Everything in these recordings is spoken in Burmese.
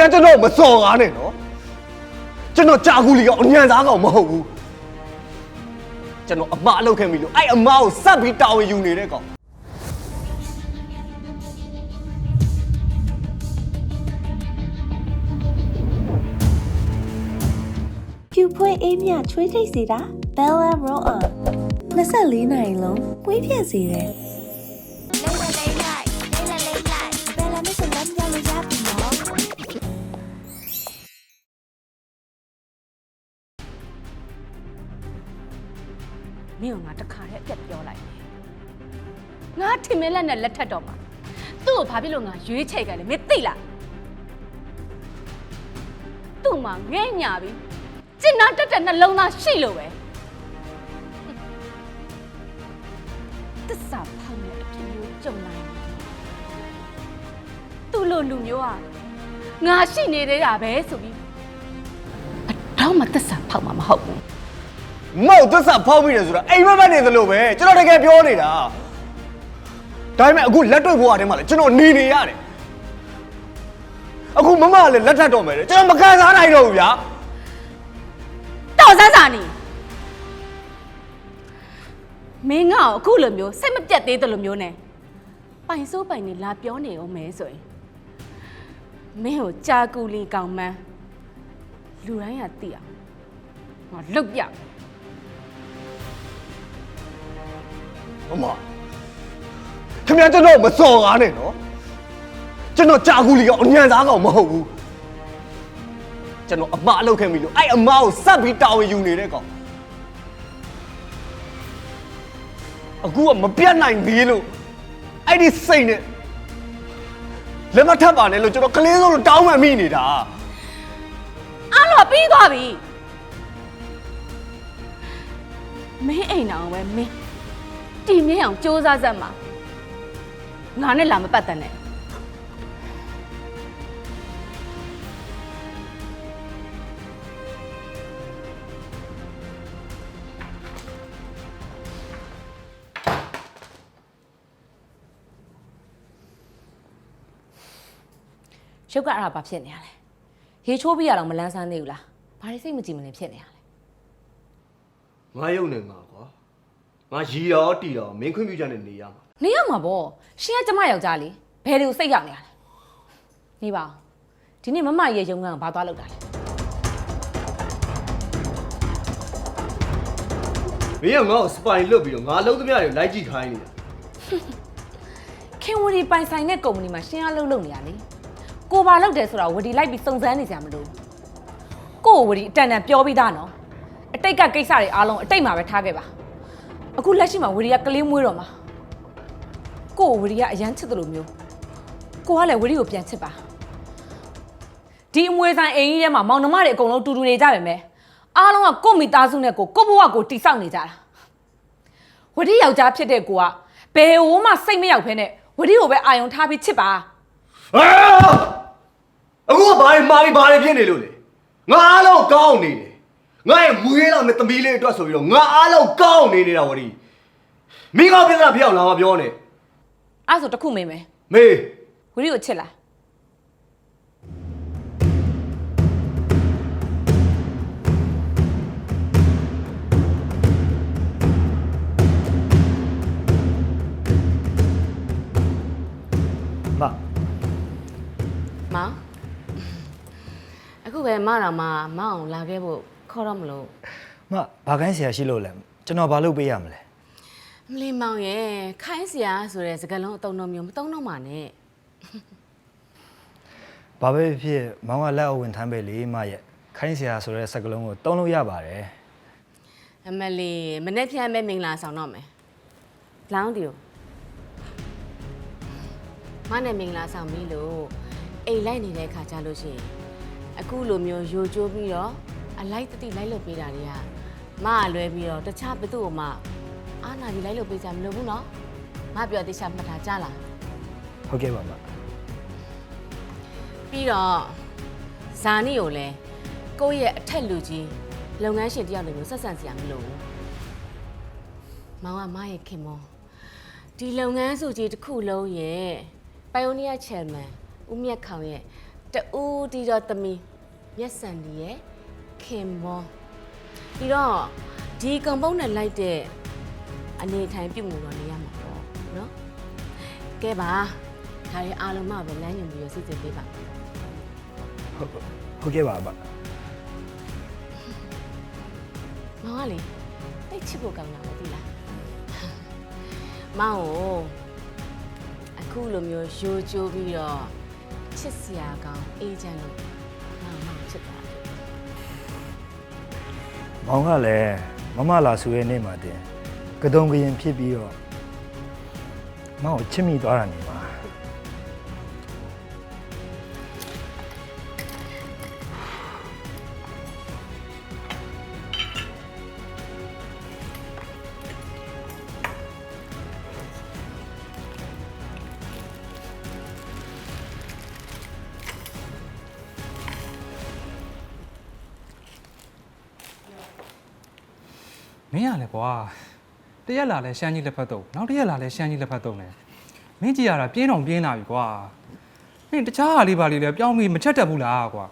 ဗျာကျွန်တော်မစော်ကားနဲ့နော်ကျွန်တော်ကြာကူလီကောင်အညံသားကောင်မဟုတ်ဘူးကျွန်တော်အမအလုပ်ခဲ့ပြီလို့အဲ့အမကိုစပ်ပြီးတာဝန်ယူနေတဲ့ကောင်ဖြူဖွေးအေးမြချွေးထိတ်စေတာ Bella Roll On 24နိုင်လုံးပွေးပြက်စေတယ် မင်းကငါတခါတည်းအပြတ်ပြောလိုက်တယ်ငါထင်မင်းလက်နဲ့လက်ထက်တော့မှာသူ့ကိုဘာဖြစ်လို့ငါရွေးချယ်ခဲ့လဲမင်းသိလားသူ့မှာငဲ့ညာပြီကျင်နာတက်တဲ့နှလုံးသားရှိလို့ပဲတစ္ဆာဖောင်းတဲ့အဖြစ်မျိုးကြုံလာရင်သူ့လိုလူမျိုးอ่ะငါရှိနေသေးတာပဲဆိုပြီးအတော့မှတစ္ဆာဖောက်မှာမဟုတ်ဘူး မောက်သစ္စာဖောက်မိတယ်ဆိုတာအိမ်မက်မက်နေသလိုပဲကျွန်တော်တကယ်ပြောနေတာဒါပေမဲ့အခုလက်တွေ့ဘဝထဲမှာလည်းကျွန်တော်နေနေရတယ်အခုမမကလည်းလက်ထပ်တော့မယ်လေကျွန်တော်မခံစားနိုင်တော့ဘူးဗျာတော်စမ်းစာနေမင်းငါ့ကိုအခုလိုမျိုးစိတ်မပြတ်သေးတယ်လို့မျိုးနဲ့ပိုင်စိုးပိုင်နေလာပြောနေအောင်မဲဆိုရင်မင်းကိုကြာကူလီကောင်မန်းလူတိုင်းကသိအောင်ငါလုတ်ပြမယ် မမခင်ဗျာကျွန်တော်မစော်ကားနဲ့နော်ကျွန်တော်ကြာကူလီကောင်အညံသားကောင်မဟုတ်ဘူးကျွန်တော်အမအလုပ်ခဲ့ပြီလို့အဲ့အမကိုစပ်ပြီးတာဝန်ယူနေတဲ့ကောင်အခုကမပြတ်နိုင်သေးလို့အဲ့ဒီစိတ်နဲ့လက်မထပ်ပါနဲ့လို့ကျွန်တော်ကလေးစိုးလို့တောင်းမှန်မိနေတာအားလို့ပြီးသွားပြီမင်းအိမ်အောင်ပဲမင်း တီမြင့်အောင်စူးစမ်းစမ်းမှာငါနဲ့လာမပတ်သက်နဲ့ရုပ်ကအဲ့ဒါဘာဖြစ်နေရလဲရေချိုးပြီးရတော့မလန်းဆန်းသေးဘူးလားဘာတွေစိတ်မကြည်မနေဖြစ်နေရလဲငါယုံနေမှာကွာ ငါရီရောတီရောမင်းခွင့်ပြုချက်နဲ့နေရမှာနေရမှာပေါ့ရှင်ကကျမယောက်ျားလေဘယ်တွေကိုစိတ်ရောက်နေရလဲနေပါဦးဒီနေ့မမရဲ့ရုံကဘာသွားလောက်တာလဲမင်းကငါ့ကိုစပိုင်လွတ်ပြီးတော့ငါလုံးသမျှတွေလိုက်ကြည့်ခိုင်းနေတာခင်ဝဒီပိုင်ဆိုင်တဲ့ကုမ္ပဏီမှာရှင်အားလုံးလုပ်နေရလေကိုပါလောက်တယ်ဆိုတာဝဒီလိုက်ပြီးစုံစမ်းနေကြမလို့ကိုကိုဝဒီအတန်တန်ပြောပြီးသားနော်အတိတ်ကကိစ္စတွေအားလုံးအတိတ်မှာပဲထားခဲ့ပါ အခုလက်ရှိမှာဝဒီကကလေးမွေးတော့မှာကိုကိုဝဒီကအရန်ချစ်တယ်လို့မျိုးကိုကလည်းဝဒီကိုပြန်ချစ်ပါဒီအမွေဆိုင်အိမ်ကြီးထဲမှာမောင်နှမတွေအကုန်လုံးတူတူနေကြပါမယ်အားလုံးကကို့မိသားစုနဲ့ကိုကို့ဘဝကိုတိဆောက်နေကြတာဝတိယောက်ျားဖြစ်တဲ့ကိုကဘယ်ဟိုမှစိတ်မရောက်ဖ ೇನೆ ဝတိကိုပဲအာယုံထားပြီးချစ်ပါအာအခုကဘာတွေမာပြီးဘာတွေဖြစ်နေလို့လဲငါအားလုံးကောင်းနေတယ် ငါရဲ့မွေးလာမဲ့သမီးလေးအတွက်ဆိုပြီးတော့ငါအားလုံးကောင်းနေနေတာဝရီမိကောင်းပြဿနာဖြစ်အောင်လာမပြောနဲ့အဲ့ဆိုတစ်ခုမေးမယ်မေးဝတိကိုချစ်လားမမောင်အခုပဲမတော်မှာမအောင်လာခဲ့ဖို့ ခေါ်တော့မလို့မဘာကိုင်းဆရာရှိလို့လဲကျွန်တော်ဘာလုပ်ပေးရမလဲမလီမောင်ရဲ့ခိုင်းစရာဆိုတဲ့စကားလုံးအတုံးတော်မျိုးမတုံးတော့မှနဲ့ဘာပဲဖြစ်ဖြစ်မောင်ကလက်အဝင်ထမ်းပဲလေမရဲ့ခိုင်းဆရာဆိုတဲ့စကားလုံးကိုတုံးလို့ရပါတယ်အမလီမနေ့ဖြန်မဲ့မင်္ဂလာဆောင်တော့မယ်လောင်းတီကိုမနဲ့မင်္ဂလာဆောင်ပြီလို့အိမ်လိုက်နေတဲ့ခါကြလို့ရှိရင်အခုလိုမျိုးယိုကျိုးပြီးတော့ အလိုက်တတိလိုက်လုပ်ပေးတာတွေကမကလွဲပြီးတော့တခြားဘသူ့ကိုမှအာနာကြီးလိုက်လုပ်ပေးကြမလို့ဘူးနော်မပြောတေချာမှတ်တာကြားလားဟုတ်ကဲ့ပါမပြီးတော့ဇာနီကိုလည်းကိုယ့်ရဲ့အထက်လူကြီးလုပ်ငန်းရှင်တယောက်လိုမျိုးဆက်ဆံစရာမလိုဘူးမောင်ကမရဲ့ခင်မောဒီလုပ်ငန်းစုကြီးတစ်ခုလုံးရဲ့ Pioneer Chairman ဦးမြတ်ခေါင်ရဲ့တူးတီတော့သမီးမျက်စံဒီရဲ့ ခင်မောပြီးတော့ဒီကွန်ပုံးနဲ့လိုက်တဲ့အနေထိုင်ပြုမှုတော့နေရမှာပေါ့နော်ကဲပါဒါရီအားလုံးမပဲလမ်းညွှန်ပြီးရစစ်စစ်ပေးပါဟုတ်ဟုတ်ကဲ့ပါအဘမောင်ကလေတိတ်ချစ်ဖို့ကောင်းတာမသိလားမောင်ကိုအခုလိုမျိုးရိုးချိုးပြီးတော့ချစ်စရာကောင်းအေးချမ်းလို့မောင်မောင်ချစ်တာ မောင်ကလည်းမမလာဆိုရဲ့နေ့မှာတင်ကတုံကရင်ဖြစ်ပြီးတော့မောင်ကိုချစ်မိသွားတာနေပါ မင်းရလေကွာတရက်လာလဲရှမ်းကြီးလက်ဖက်တော့နောက်တရက်လာလဲရှမ်းကြီးလက်ဖက်တော့ ਨੇ မင်းကြည့်ရတာပြင်းတော့ပြင်းလာပြီကွာမင်းတခြားဟာလေးပါလေးလဲပြောင်းပြီးမချက်တက်ဘူးလားကွာ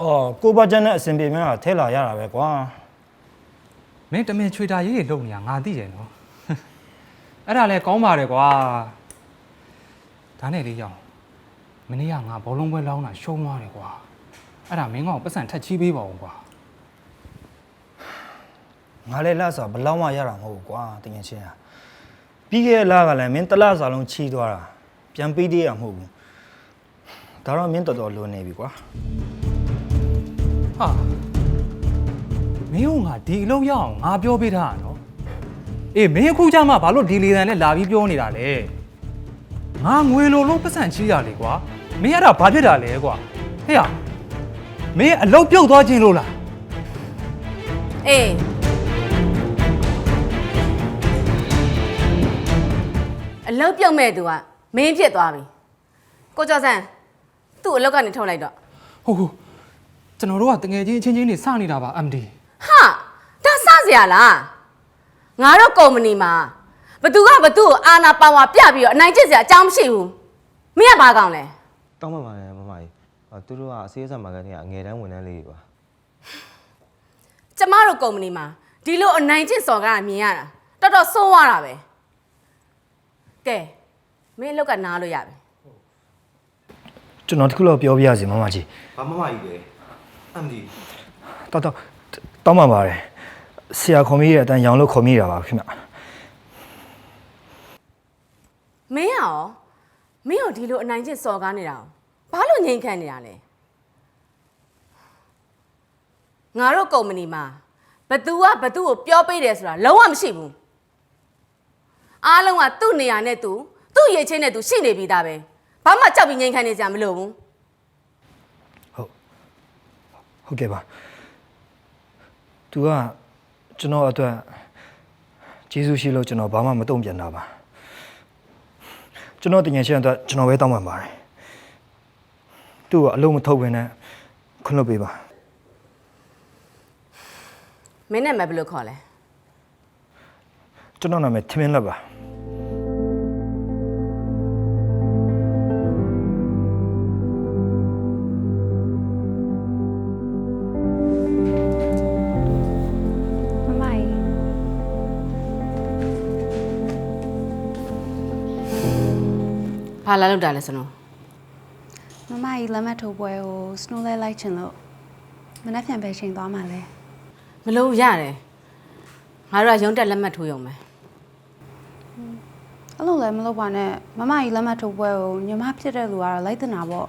အော်ကိုပါချန်နဲ့အစင်ပြေများထဲလာရတာပဲကွာမင်းတမင်ချွေတာရေးတွေလုံနေတာငါသိတယ်နော်အဲ့ဒါလဲကောင်းပါတယ်ကွာဒါနဲ့လေးရအောင်မနေ့ကငါဘောလုံးပွဲလောင်းတာရှုံးသွားတယ်ကွာအဲ့ဒါမင်းကောင်ပတ်စံထက်ချီးပေးပါဦးကွာ ငါလည်းလဆာဘယ်လောက်မှရတာမဟုတ်ဘူးကွာတကယ်ချင်းอ่ะပြီးခဲ့တဲ့လကလည်းမင်းတစ်လစာလုံးချီးသွားတာပြန်ပေးသေးရမဟုတ်ဘူးဒါတော့မင်းတော်တော်လွန်နေပြီကွာဟာမင်းကငါဒီအလုပ်ရအောင်ငါပြောပေးထားတာနော်အေးမင်းအခုကျမှဘာလို့ဒီလေတန်နဲ့လာပြီးပြောနေတာလဲငါငွေလိုလို့ပတ်စံချီးရလေကွာမင်းအဲ့ဒါဘာဖြစ်တာလဲကွာဟေ့ရမင်းအလုပ်ပြုတ်သွားခြင်းလို့လားအေး အလုတ်ပြုတ်မဲ့သူကမင်းဖြစ်သွားပြီကိုကျော်စံသူ့အလုတ်ကနေထုတ်လိုက်တော့ဟုတ်ဟုတ်ကျွန်တော်တို့ကတငယ်ချင်းအချင်းချင်းနေစနေတာပါ MD ဟာဒါစစရာလားငါတို့ကုမ္ပဏီမှာဘသူကဘသူ့ကိုအာနာပါဝါပြပြီးတော့အနိုင်ကျင့်စရာအကြောင်းမရှိဘူးမင်းကဘာကောင်လဲတောင်းပန်ပါတယ်မမကြီးအော်သူတို့ကအစေးဆက်မာကနေကအငယ်တန်းဝန်ထမ်းလေးတွေပါကျမတို့ကုမ္ပဏီမှာဒီလိုအနိုင်ကျင့်စော်ကားတာမြင်ရတာတော်တော်ဆိုးသွားတာပဲ ကဲမင်းအလုတ်ကနားလို့ရပြီကျွန်တော်တခုလောက်ပြောပြရစီမမကြီးဘာမမကြီးလဲအမ်ဒီတော်တော်တောင်းပါပါတယ်ဆရာခေါ်မိတဲ့အတန်းရောင်လို့ခေါ်မိတာပါခင်ဗျမင်းရောမင်းရောဒီလိုအနိုင်ကျင့်စော်ကားနေတာကိုဘာလို့ငြိမ်ခံနေတာလဲငါတို့ကုမ္ပဏီမှာဘသူကဘသူ့ကိုပြောပေးတယ်ဆိုတာလုံးဝမရှိဘူး အားလုံးကသူ့နေရာနဲ့သူသူ့ရေချင်းနဲ့သူရှိနေပြီးသားပဲဘာမှကြောက်ပြီးငြိမ်ခံနေကြမလို့ဘူးဟုတ်ဟုတ်ကဲ့ပါသူကကျွန်တော်အတွက်ကျေးဇူးရှိလို့ကျွန်တော်ဘာမှမတုံ့ပြန်တာပါကျွန်တော်တင်ငယ်ချင်းအတွက်ကျွန်တော်ပဲတောင်းပန်ပါတယ်သူ့ကိုအလုံးမထုတ်ဘဲနဲ့ခွင့်လွှတ်ပေးပါမင်းနဲ့မဘယ်လိုခေါ်လဲကျွန်တော်နာမည်ထမင်းလက်ပါ ဘာလာလောက်တာလဲစနုံမမကြီးလက်မှတ်ထိုးပွဲကို snow လဲလိုက်ချင်လို့မနေ့ပြန်ပဲချိန်သွားမှလဲမလို့ရတယ်ငါတို့ကရုံးတက်လက်မှတ်ထိုးရုံပဲအဲ့လိုလည်းမလုပ်ပါနဲ့မမကြီးလက်မှတ်ထိုးပွဲကိုညီမဖြစ်တဲ့လူကတော့လိုက်တင်တာပေါ့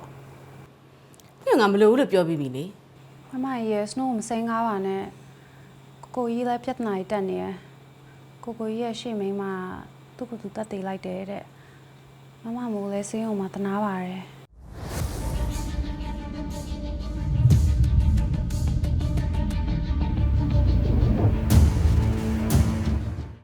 ညငါမလို့ဘူးလို့ပြောပြီးပြီလေမမကြီးရဲ့ snow ကိုမစိမ်းကားပါနဲ့ကိုကိုကြီးလည်းပြဿနာကြီးတက်နေရယ်ကိုကိုကြီးရဲ့ရှေ့မိန်းမသူ့ကိုယ်သူတက်သေးလိုက်တယ်တဲ့ မမမိုးလည်းစိမ်းအောင်မတနာပါတယ်